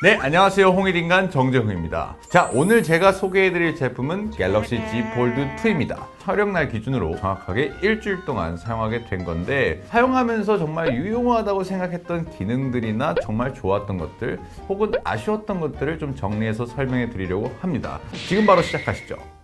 네, 안녕하세요. 홍일인간 정재흥입니다. 자, 오늘 제가 소개해드릴 제품은 갤럭시 Z 폴드 2입니다. 촬영날 기준으로 정확하게 일주일 동안 사용하게 된 건데 사용하면서 정말 유용하다고 생각했던 기능들이나 정말 좋았던 것들 혹은 아쉬웠던 것들을 좀 정리해서 설명해 드리려고 합니다. 지금 바로 시작하시죠.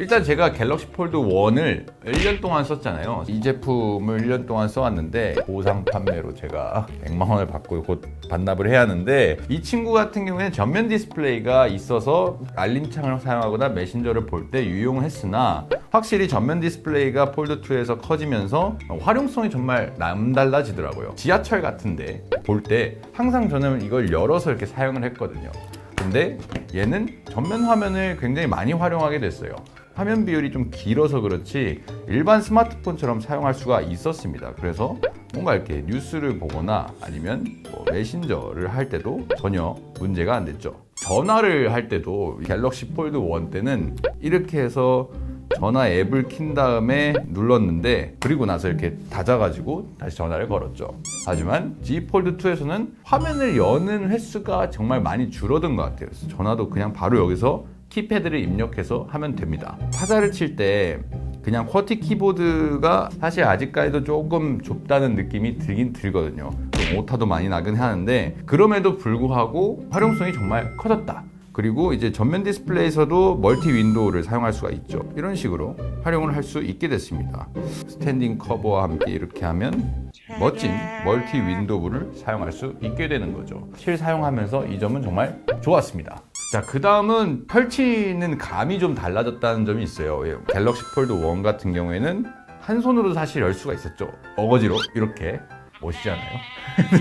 일단 제가 갤럭시 폴드 1을 1년 동안 썼잖아요. 이 제품을 1년 동안 써왔는데 보상 판매로 제가 100만 원을 받고 곧 반납을 해야 하는데 이 친구 같은 경우에는 전면 디스플레이가 있어서 알림창을 사용하거나 메신저를 볼 때 유용을 했으나 확실히 전면 디스플레이가 폴드 2에서 커지면서 활용성이 정말 남달라지더라고요. 지하철 같은데 볼 때 항상 저는 이걸 열어서 이렇게 사용을 했거든요. 근데 얘는 전면 화면을 굉장히 많이 활용하게 됐어요. 화면 비율이 좀 길어서 그렇지 일반 스마트폰처럼 사용할 수가 있었습니다. 그래서 뭔가 이렇게 뉴스를 보거나 아니면 뭐 메신저를 할 때도 전혀 문제가 안 됐죠. 전화를 할 때도 갤럭시 폴드 1 때는 이렇게 해서 전화 앱을 킨 다음에 눌렀는데 그리고 나서 이렇게 닫아가지고 다시 전화를 걸었죠. 하지만 Z 폴드 2에서는 화면을 여는 횟수가 정말 많이 줄어든 것 같아요. 전화도 그냥 바로 여기서 키패드를 입력해서 하면 됩니다. 타자를 칠 때 그냥 쿼티 키보드가 사실 아직까지도 조금 좁다는 느낌이 들긴 들거든요. 좀 오타도 많이 나긴 하는데 그럼에도 불구하고 활용성이 정말 커졌다. 그리고 이제 전면 디스플레이에서도 멀티 윈도우를 사용할 수가 있죠. 이런 식으로 활용을 할 수 있게 됐습니다. 스탠딩 커버와 함께 이렇게 하면 멋진 멀티 윈도우를 사용할 수 있게 되는 거죠. 실 사용하면서 이 점은 정말 좋았습니다. 자, 그 다음은 펼치는 감이 좀 달라졌다는 점이 있어요. 예, 갤럭시 폴드 1 같은 경우에는 한 손으로 사실 열 수가 있었죠. 어거지로 이렇게 멋있잖아요.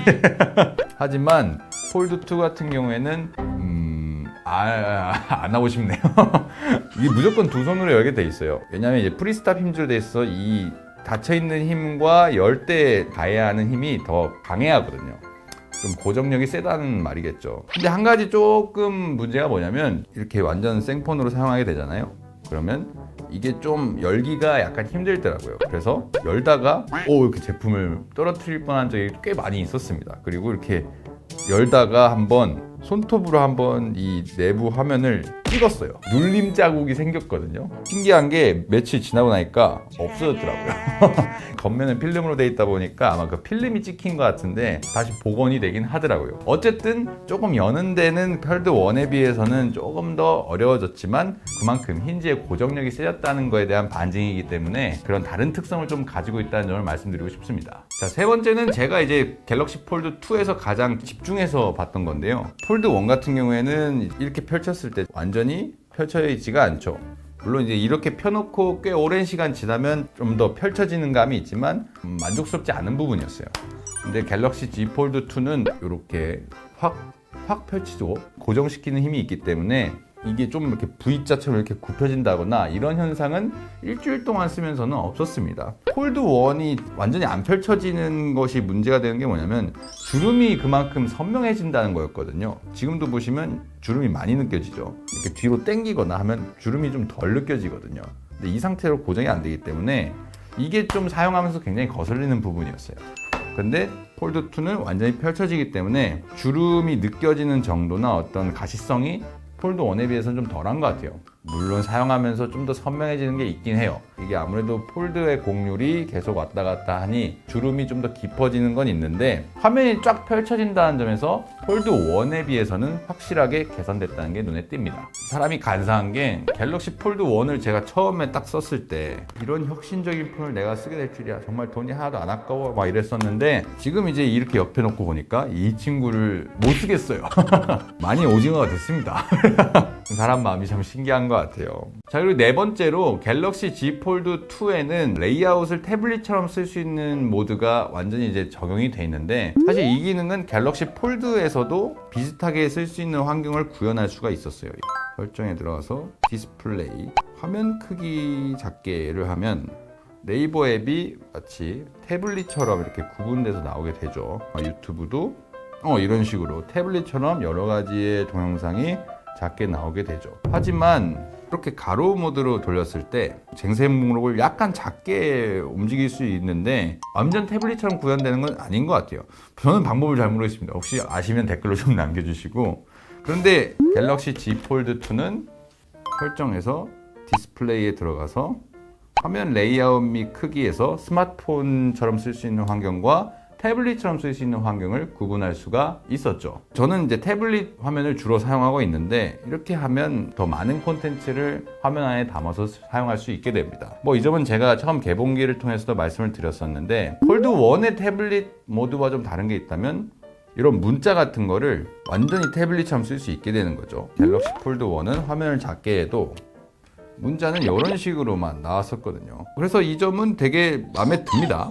하지만 폴드 2 같은 경우에는 음, 아, 안 하고 싶네요. 이게 무조건 두 손으로 열게 돼 있어요. 왜냐하면 이제 프리스탑 힘줄 돼 있어 이 닫혀 있는 힘과 열 때 가해야 하는 힘이 더 강해하거든요. 좀 고정력이 세다는 말이겠죠. 근데 한 가지 조금 문제가 뭐냐면 이렇게 완전 생폰으로 사용하게 되잖아요. 그러면 이게 좀 열기가 약간 힘들더라고요. 그래서 열다가 오 이렇게 제품을 떨어뜨릴 뻔한 적이 꽤 많이 있었습니다. 그리고 이렇게 열다가 한번 손톱으로 한번 이 내부 화면을 찍었어요. 눌림 자국이 생겼거든요. 신기한 게 며칠 지나고 나니까 없어졌더라고요. 겉면은 필름으로 돼 있다 보니까 아마 그 필름이 찍힌 것 같은데 다시 복원이 되긴 하더라고요. 어쨌든 조금 여는 데는 펄드 1에 비해서는 조금 더 어려워졌지만 그만큼 힌지의 고정력이 세졌다는 거에 대한 반증이기 때문에 그런 다른 특성을 좀 가지고 있다는 점을 말씀드리고 싶습니다. 자, 세 번째는 제가 이제 갤럭시 폴드 2에서 가장 집중해서 봤던 건데요. 폴드 1 같은 경우에는 이렇게 펼쳤을 때 완전히 펼쳐 있지가 않죠. 물론 이제 이렇게 펴놓고 꽤 오랜 시간 지나면 좀 더 펼쳐지는 감이 있지만 음, 만족스럽지 않은 부분이었어요. 근데 갤럭시 Z 폴드 2는 이렇게 확, 확 펼치고 고정시키는 힘이 있기 때문에 이게 좀 이렇게 V자처럼 이렇게 굽혀진다거나 이런 현상은 일주일 동안 쓰면서는 없었습니다. 폴드 1이 완전히 안 펼쳐지는 것이 문제가 되는 게 뭐냐면 주름이 그만큼 선명해진다는 거였거든요. 지금도 보시면 주름이 많이 느껴지죠. 이렇게 뒤로 당기거나 하면 주름이 좀 덜 느껴지거든요. 근데 이 상태로 고정이 안 되기 때문에 이게 좀 사용하면서 굉장히 거슬리는 부분이었어요. 근데 폴드 2는 완전히 펼쳐지기 때문에 주름이 느껴지는 정도나 어떤 가시성이 폴드 1에 비해서는 좀 덜한 것 같아요. 물론 사용하면서 좀 더 선명해지는 게 있긴 해요. 이게 아무래도 폴드의 곡률이 계속 왔다 갔다 하니 주름이 좀 더 깊어지는 건 있는데 화면이 쫙 펼쳐진다는 점에서 폴드 1에 비해서는 확실하게 개선됐다는 게 눈에 띕니다. 사람이 간사한 게 갤럭시 폴드 1을 제가 처음에 딱 썼을 때 이런 혁신적인 폰을 내가 쓰게 될 줄이야. 정말 돈이 하나도 안 아까워 막 이랬었는데 지금 이제 이렇게 옆에 놓고 보니까 이 친구를 못 쓰겠어요. 많이 오징어가 됐습니다. 사람 마음이 참 신기한 것 같아요. 자, 그리고 네 번째로 갤럭시 Z 폴드 2에는 레이아웃을 태블릿처럼 쓸 수 있는 모드가 완전히 이제 적용이 돼 있는데 사실 이 기능은 갤럭시 폴드에서도 비슷하게 쓸 수 있는 환경을 구현할 수가 있었어요. 설정에 들어가서 디스플레이 화면 크기 작게를 하면 네이버 앱이 마치 태블릿처럼 이렇게 구분돼서 나오게 되죠. 아, 유튜브도 어, 이런 식으로 태블릿처럼 여러 가지의 동영상이 작게 나오게 되죠. 하지만 이렇게 가로 모드로 돌렸을 때 쟁세 목록을 약간 작게 움직일 수 있는데 완전 태블릿처럼 구현되는 건 아닌 것 같아요. 저는 방법을 잘 모르겠습니다. 혹시 아시면 댓글로 좀 남겨주시고 그런데 갤럭시 Z 폴드 2는 설정에서 디스플레이에 들어가서 화면 레이아웃 및 크기에서 스마트폰처럼 쓸 수 있는 환경과 태블릿처럼 쓸 수 있는 환경을 구분할 수가 있었죠. 저는 이제 태블릿 화면을 주로 사용하고 있는데 이렇게 하면 더 많은 콘텐츠를 화면 안에 담아서 사용할 수 있게 됩니다. 뭐 이 점은 제가 처음 개봉기를 통해서도 말씀을 드렸었는데 폴드 1의 태블릿 모드와 좀 다른 게 있다면 이런 문자 같은 거를 완전히 태블릿처럼 쓸 수 있게 되는 거죠. 갤럭시 폴드 1은 화면을 작게 해도 문자는 이런 식으로만 나왔었거든요. 그래서 이 점은 되게 마음에 듭니다.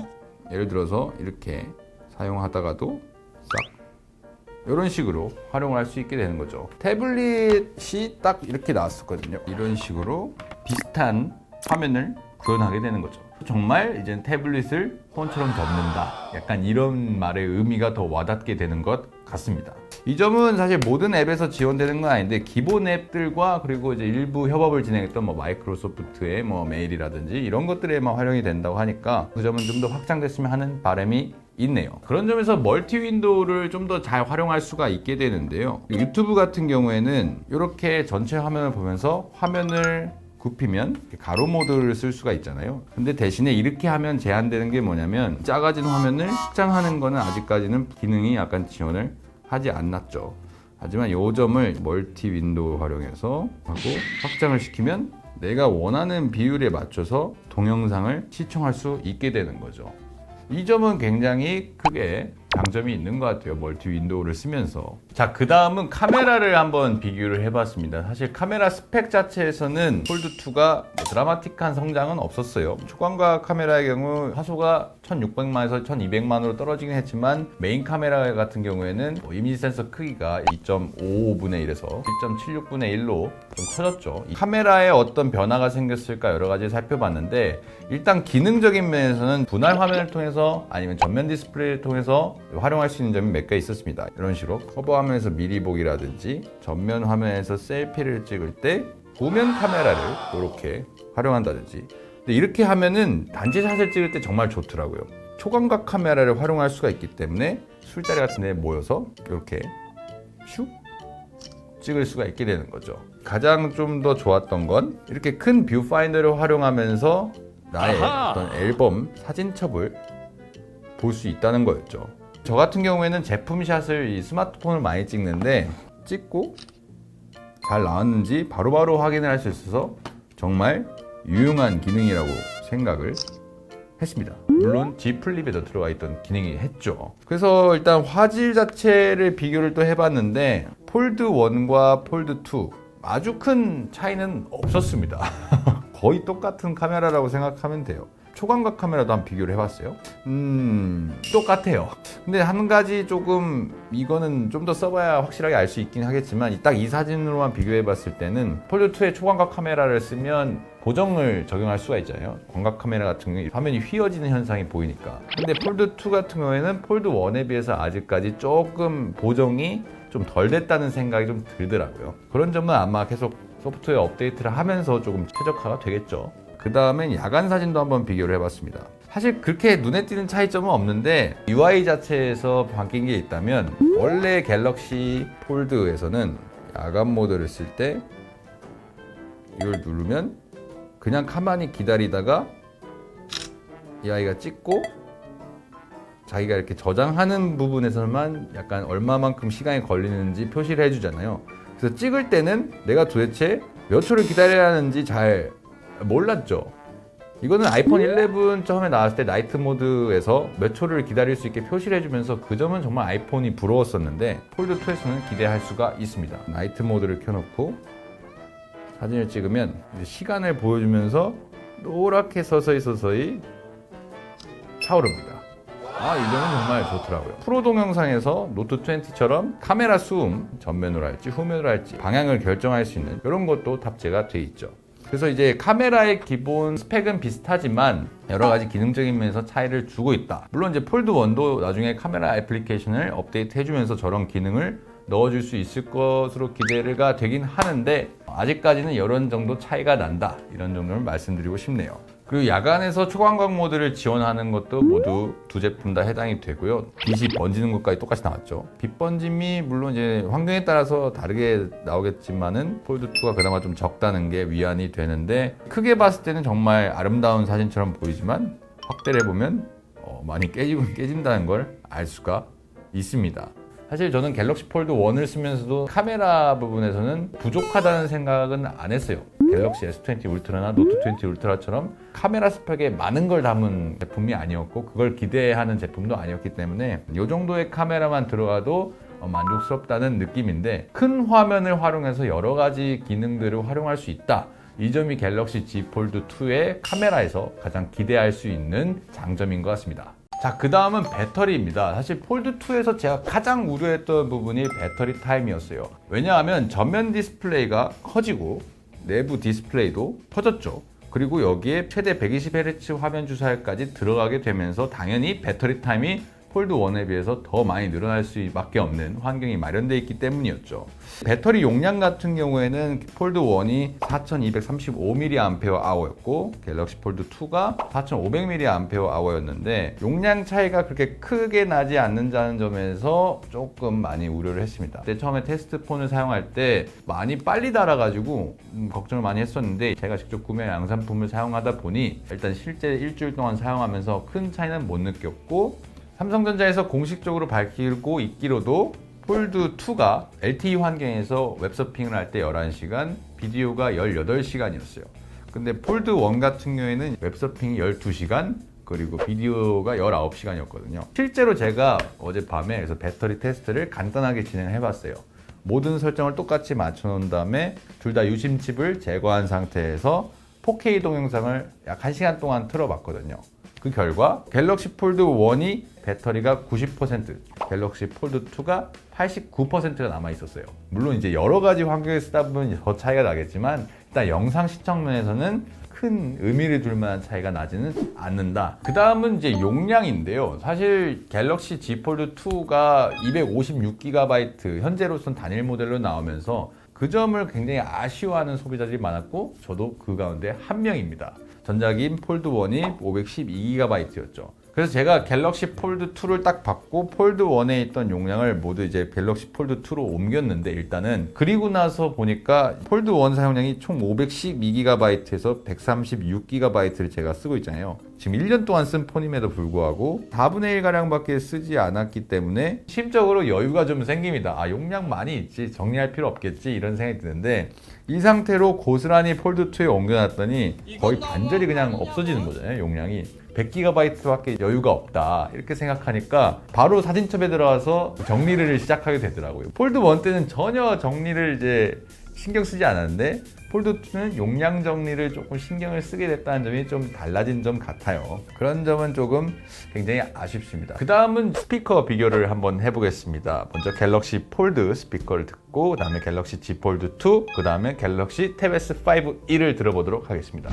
예를 들어서 이렇게 사용하다가도 싹 이런 식으로 활용을 할 수 있게 되는 거죠. 태블릿이 딱 이렇게 나왔었거든요. 이런 식으로 비슷한 화면을 구현하게 되는 거죠. 정말 이제 태블릿을 폰처럼 접는다. 약간 이런 말의 의미가 더 와닿게 되는 것 같습니다. 이 점은 사실 모든 앱에서 지원되는 건 아닌데 기본 앱들과 그리고 이제 일부 협업을 진행했던 뭐 마이크로소프트의 뭐 메일이라든지 이런 것들에만 활용이 된다고 하니까 그 점은 좀 더 확장됐으면 하는 바람이 있네요. 그런 점에서 멀티 윈도우를 좀 더 잘 활용할 수가 있게 되는데요. 유튜브 같은 경우에는 이렇게 전체 화면을 보면서 화면을 굽히면 가로 모드를 쓸 수가 있잖아요. 근데 대신에 이렇게 하면 제한되는 게 뭐냐면 작아진 화면을 확장하는 거는 아직까지는 기능이 약간 지원을 하지 않았죠. 하지만 이 점을 멀티 윈도우 활용해서 하고 확장을 시키면 내가 원하는 비율에 맞춰서 동영상을 시청할 수 있게 되는 거죠. 이 점은 굉장히 크게 장점이 있는 것 같아요. 멀티 윈도우를 쓰면서. 자, 그 다음은 카메라를 한번 비교를 해봤습니다. 사실 카메라 스펙 자체에서는 폴드2가 드라마틱한 성장은 없었어요. 초광각 카메라의 경우 화소가 1600만에서 1200만으로 떨어지긴 했지만 메인 카메라 같은 경우에는 뭐 이미지 센서 크기가 2.55분의 1에서 1.76분의 1로 좀 커졌죠. 이 카메라에 어떤 변화가 생겼을까 여러 가지 살펴봤는데 일단 기능적인 면에서는 분할 화면을 통해서 아니면 전면 디스플레이를 통해서 활용할 수 있는 점이 몇 개 있었습니다. 이런 식으로 커버 화면에서 미리 보기라든지 전면 화면에서 셀피를 찍을 때 후면 카메라를 이렇게 활용한다든지 근데 이렇게 하면은 단지 샷을 찍을 때 정말 좋더라고요. 초광각 카메라를 활용할 수가 있기 때문에 술자리 같은 데 모여서 이렇게 슉 찍을 수가 있게 되는 거죠. 가장 좀 더 좋았던 건 이렇게 큰 뷰파인더를 활용하면서 나의 아하! 어떤 앨범 사진첩을 볼 수 있다는 거였죠. 저 같은 경우에는 제품샷을 이 스마트폰을 많이 찍는데 찍고 잘 나왔는지 바로 바로 확인을 할 수 있어서 정말 유용한 기능이라고 생각을 했습니다. 물론 G 플립에도 들어가 있던 기능이 했죠. 그래서 일단 화질 자체를 비교를 또 해봤는데 폴드 1과 폴드 2 아주 큰 차이는 없었습니다. 거의 똑같은 카메라라고 생각하면 돼요. 초광각 카메라도 한번 비교를 해봤어요. 음, 똑같아요. 근데 한 가지 조금 이거는 좀 더 써봐야 확실하게 알 수 있긴 하겠지만 딱 이 사진으로만 비교해봤을 때는 폴드 2의 초광각 카메라를 쓰면 보정을 적용할 수가 있잖아요. 광각 카메라 같은 경우에 화면이 휘어지는 현상이 보이니까. 근데 폴드 2 같은 경우에는 폴드 1에 비해서 아직까지 조금 보정이 좀 덜 됐다는 생각이 좀 들더라고요. 그런 점은 아마 계속 소프트웨어 업데이트를 하면서 조금 최적화가 되겠죠. 그 다음엔 야간 사진도 한번 비교를 해봤습니다. 사실 그렇게 눈에 띄는 차이점은 없는데 UI 자체에서 바뀐 게 있다면 원래 갤럭시 폴드에서는 야간 모드를 쓸 때 이걸 누르면 그냥 가만히 기다리다가 이 아이가 찍고 자기가 이렇게 저장하는 부분에서만 약간 얼마만큼 시간이 걸리는지 표시를 해주잖아요. 그래서 찍을 때는 내가 도대체 몇 초를 기다려야 하는지 잘 몰랐죠. 이거는 아이폰 11 처음에 나왔을 때 나이트 모드에서 몇 초를 기다릴 수 있게 표시를 해주면서 그 점은 정말 아이폰이 부러웠었는데 폴드 2에서는 기대할 수가 있습니다. 나이트 모드를 켜놓고 사진을 찍으면 시간을 보여주면서 노랗게 서서히 서서히 차오릅니다. 아, 이 점은 정말 좋더라고요. 프로 동영상에서 노트 20처럼 카메라 수음, 전면으로 할지 후면으로 할지 방향을 결정할 수 있는 이런 것도 탑재가 돼 있죠. 그래서 이제 카메라의 기본 스펙은 비슷하지만 여러 가지 기능적인 면에서 차이를 주고 있다. 물론 이제 폴드 1도 나중에 카메라 애플리케이션을 업데이트 해주면서 저런 기능을 넣어줄 수 있을 것으로 기대가 되긴 하는데 아직까지는 이런 정도 차이가 난다 이런 정도를 말씀드리고 싶네요. 그리고 야간에서 초광각 모드를 지원하는 것도 모두 두 제품 다 해당이 되고요. 빛이 번지는 것까지 똑같이 나왔죠. 빛 번짐이 물론 이제 환경에 따라서 다르게 나오겠지만은 폴드 2가 그나마 좀 적다는 게 위안이 되는데 크게 봤을 때는 정말 아름다운 사진처럼 보이지만 확대를 해보면 어, 많이 깨지고 깨진다는 걸 알 수가 있습니다. 사실 저는 갤럭시 폴드 1을 쓰면서도 카메라 부분에서는 부족하다는 생각은 안 했어요. 갤럭시 S20 울트라나 노트 20 울트라처럼 카메라 스펙에 많은 걸 담은 제품이 아니었고 그걸 기대하는 제품도 아니었기 때문에 이 정도의 카메라만 들어가도 어, 만족스럽다는 느낌인데 큰 화면을 활용해서 여러 가지 기능들을 활용할 수 있다. 이 점이 갤럭시 Z 폴드 2의 카메라에서 가장 기대할 수 있는 장점인 것 같습니다. 자, 그 다음은 배터리입니다. 사실 폴드2에서 제가 가장 우려했던 부분이 배터리 타임이었어요. 왜냐하면 전면 디스플레이가 커지고 내부 디스플레이도 커졌죠. 그리고 여기에 최대 120Hz 화면 주사율까지 들어가게 되면서 당연히 배터리 타임이 폴드 1에 비해서 더 많이 늘어날 수밖에 없는 환경이 마련되어 있기 때문이었죠. 배터리 용량 같은 경우에는 폴드 1이 4235mAh였고 갤럭시 폴드 2가 4500mAh였는데 용량 차이가 그렇게 크게 나지 않는다는 점에서 조금 많이 우려를 했습니다. 처음에 테스트 폰을 사용할 때 많이 빨리 닳아가지고 음, 걱정을 많이 했었는데 제가 직접 구매한 양산품을 사용하다 보니 일단 실제 일주일 동안 사용하면서 큰 차이는 못 느꼈고 삼성전자에서 공식적으로 밝히고 있기로도 폴드 2가 LTE 환경에서 웹서핑을 할 때 11시간, 비디오가 18시간이었어요. 근데 폴드 1 같은 경우에는 웹서핑이 12시간, 그리고 비디오가 19시간이었거든요. 실제로 제가 어젯밤에 그래서 배터리 테스트를 간단하게 진행해 봤어요. 모든 설정을 똑같이 맞춰 놓은 다음에 둘 다 유심칩을 제거한 상태에서 4K 동영상을 약 1시간 동안 틀어 봤거든요. 그 결과 갤럭시 폴드 1이 배터리가 90%, 갤럭시 폴드 2가 89%가 남아 있었어요. 물론 이제 여러 가지 환경에 쓰다 보면 더 차이가 나겠지만 일단 영상 시청 면에서는 큰 의미를 둘 만한 차이가 나지는 않는다. 그 다음은 이제 용량인데요. 사실 갤럭시 Z 폴드 2가 256GB 현재로선 단일 모델로 나오면서 그 점을 굉장히 아쉬워하는 소비자들이 많았고 저도 그 가운데 한 명입니다. 전작인 폴드 1이 512GB였죠. 그래서 제가 갤럭시 폴드 2를 딱 받고 폴드 1에 있던 용량을 모두 이제 갤럭시 폴드 2로 옮겼는데 일단은 그리고 나서 보니까 폴드 1 사용량이 총 512GB에서 136GB를 제가 쓰고 있잖아요. 지금 1년 동안 쓴 폰임에도 불구하고 4분의 1 가량밖에 쓰지 않았기 때문에 심적으로 여유가 좀 생깁니다. 아 용량 많이 있지 정리할 필요 없겠지 이런 생각이 드는데 이 상태로 고스란히 폴드 2에 옮겨놨더니 거의 반절이 그냥 없어지는 거잖아요 용량이. 100GB밖에 여유가 없다 이렇게 생각하니까 바로 사진첩에 들어가서 정리를 시작하게 되더라고요. 폴드 1 때는 전혀 정리를 이제 신경 쓰지 않았는데 폴드 2는 용량 정리를 조금 신경을 쓰게 됐다는 점이 좀 달라진 점 같아요. 그런 점은 조금 굉장히 아쉽습니다. 그 다음은 스피커 비교를 한번 해보겠습니다. 먼저 갤럭시 폴드 스피커를 듣고 그 다음에 갤럭시 Z 폴드 2, 그 다음에 갤럭시 탭 S5 1을 들어보도록 하겠습니다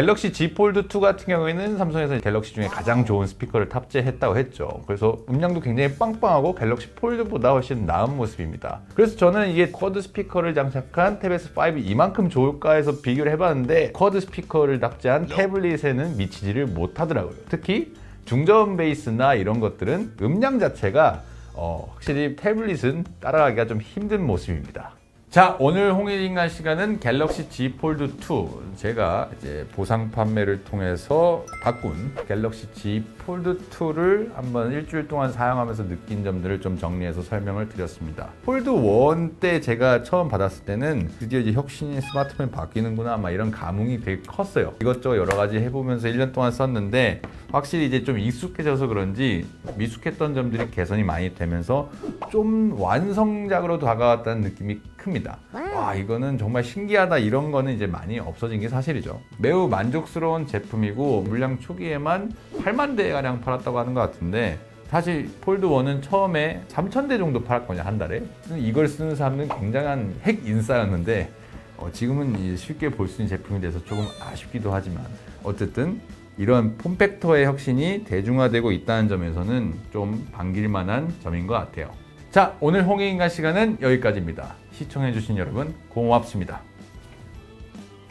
갤럭시 Z 폴드 2 같은 경우에는 삼성에서 갤럭시 중에 가장 좋은 스피커를 탑재했다고 했죠. 그래서 음량도 굉장히 빵빵하고 갤럭시 폴드보다 훨씬 나은 모습입니다. 그래서 저는 이게 쿼드 스피커를 장착한 탭 S5 이만큼 좋을까 해서 비교를 해봤는데 쿼드 스피커를 탑재한 태블릿에는 미치지를 못하더라고요. 특히 중저음 베이스나 이런 것들은 음량 자체가 어, 확실히 태블릿은 따라가기가 좀 힘든 모습입니다. 자 오늘 홍일인간 시간은 갤럭시 Z 폴드 2 제가 이제 보상 판매를 통해서 바꾼 갤럭시 Z 폴드 2를 한번 일주일 동안 사용하면서 느낀 점들을 좀 정리해서 설명을 드렸습니다. 폴드 1 때 제가 처음 받았을 때는 드디어 이제 혁신이 스마트폰이 바뀌는구나 막 이런 감흥이 되게 컸어요. 이것저것 여러 가지 해보면서 1년 동안 썼는데 확실히 이제 좀 익숙해져서 그런지 미숙했던 점들이 개선이 많이 되면서 좀 완성작으로 다가왔다는 느낌이 큽니다. 와와 이거는 정말 신기하다 이런 거는 이제 많이 없어진 게 사실이죠. 매우 만족스러운 제품이고 물량 초기에만 8만 대 가량 팔았다고 하는 것 같은데 사실 폴드 1은 처음에 3천 대 정도 팔았거든요 한 달에. 이걸 쓰는 사람은 굉장한 핵 인싸였는데 어, 지금은 쉽게 볼 수 있는 제품이 돼서 조금 아쉽기도 하지만 어쨌든 이런 폼팩터의 혁신이 대중화되고 있다는 점에서는 좀 반길 만한 점인 것 같아요. 자, 오늘 홍익인간 시간은 여기까지입니다. 시청해주신 여러분 고맙습니다.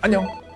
안녕!